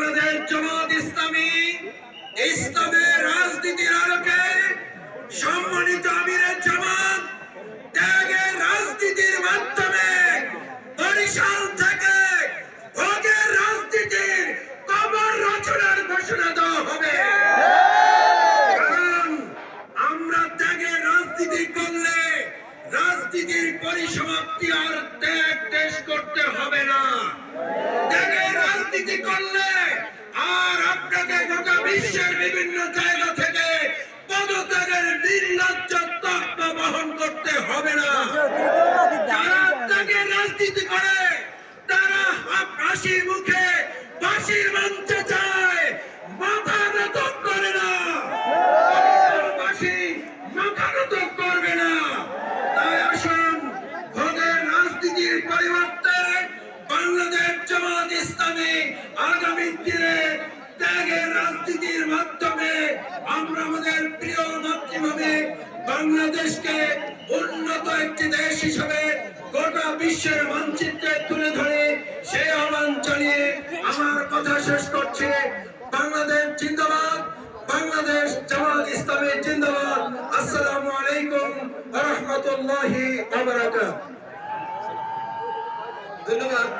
বাংলাদেশ জামাত ইসলামী ইসলামের রাজনীতির আলোকে সম্মানিত আমিরের জামাত ত্যাগের রাজনীতির মাধ্যমে বরিশাল থেকে ভোগের রাজনীতির কবর রচনার ঘোষণা দেওয়া হবে। কারণ আমরা ত্যাগের রাজনীতি করলে রাজনীতির পরিসমাপ্তি আর ত্যাগ দেশ করতে হবে না। ত্যাগের রাজনীতি করলে বিশ্বের বিভিন্ন জায়গা থেকে পদত্যাগের নির্লজ্জ তত্ত্ব বহন করতে হবে না। যারা রাজনীতি করে, তারা হাসি মুখে ফাঁসির মঞ্চে যায়, মাথা নত করে না। ফাঁসি মাথা নত করবে না। তাই আসুন ভোগের রাজনীতির পরিবর্তে বাংলাদেশ জামাত ইসলামী আগামী দিনে ত্যাগের রাজনীতির মাধ্যমে আমরা আমাদের প্রিয় মাতৃভূমি বাংলাদেশকে উন্নত একটি দেশ হিসেবে গোটা বিশ্বের মানচিত্রে তুলে ধরে সেই আহ্বান চালিয়ে আমার কথা শেষ করছে। বাংলাদেশ জিন্দাবাদ বাংলাদেশ জামাত ইসলামী জিন্দাবাদ। আসসালামু আলাইকুম রহমতুল্লাহি ধন্যবাদ।